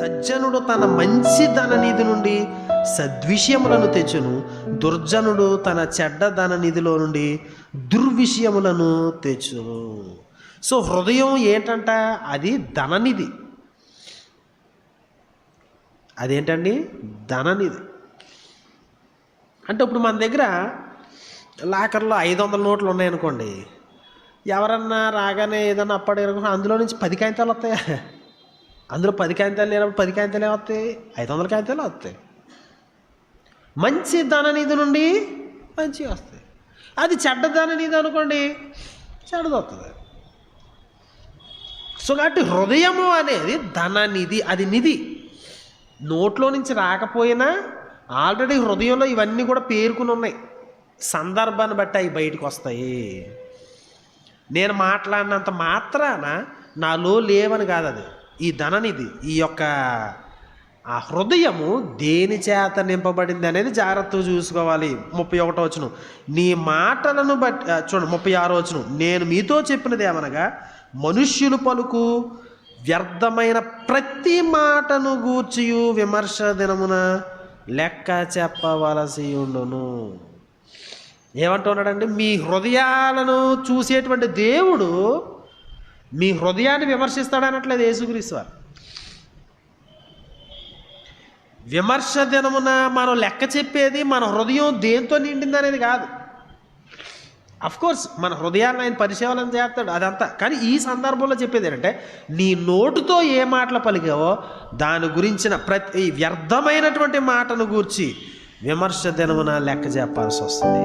సజ్జనుడు తన మంచి ధననిధి నుండి సద్విషయములను తెచ్చును. దుర్జనుడు తన చెడ్డ ధననిధిలో నుండి దుర్విషయములను తెచ్చును. సో హృదయం ఏంటంట? అది ధననిధి అదేంటండి? ధననిధి అంటే ఇప్పుడు మన దగ్గర లాకర్లో ఐదు వందల నోట్లు ఉన్నాయనుకోండి. ఎవరన్నా రాగానే ఏదన్నా అప్పటి అందులో నుంచి పది కాగితాలు వస్తాయా? అందులో పది కాగితాలు లేనప్పుడు పది కాగితాలు వస్తాయి? ఐదు వందల కాగితాలు వస్తాయి. మంచి ధననిధి నుండి మంచి వస్తాయి. అది చెడ్డ ధననిధి అనుకోండి చెడ్డది వస్తుంది. సో కాబట్టి హృదయము అనేది ధననిధి అది నిధి. నోట్లో నుంచి రాకపోయినా ఆల్రెడీ హృదయంలో ఇవన్నీ కూడా పేర్కొని ఉన్నాయి. సందర్భాన్ని బట్టి అవి బయటకు వస్తాయి. నేను మాట్లాడినంత మాత్రాన నాలో లేవని కాదు అది. ఈ ధననిధి ఈ యొక్క ఆ హృదయము దేని చేత నింపబడింది అనేది జాగ్రత్తగా చూసుకోవాలి. ముప్పై ఒకటో వచ్చును నీ మాటలను బట్టి చూడండి ముప్పై ఆరో వచ్చును నేను మీతో చెప్పినది ఏమనగా మనుష్యులు పలుకు వ్యర్థమైన ప్రతి మాటను గూర్చియు విమర్శ దినమున లెక్క చెప్పవలసి ఉండును. ఏమంటున్నాడండి మీ హృదయాలను చూసేటువంటి దేవుడు మీ హృదయాన్ని విమర్శిస్తాడనట్లేదు యేసుక్రీస్తు విమర్శ దినమున మనం లెక్క చెప్పేది మన హృదయం దేంతో నిండిందనేది కాదు. కోర్స్ మన హృదయాన్ని ఆయన పరిశీలన చేస్తాడు అదంతా. కానీ ఈ సందర్భంలో చెప్పేది ఏంటంటే నీ నోటుతో ఏ మాటలు పలికావో దాని గురించిన ప్రతి వ్యర్థమైనటువంటి మాటను గూర్చి విమర్శ దినమున లెక్క చెప్పాల్సి వస్తుంది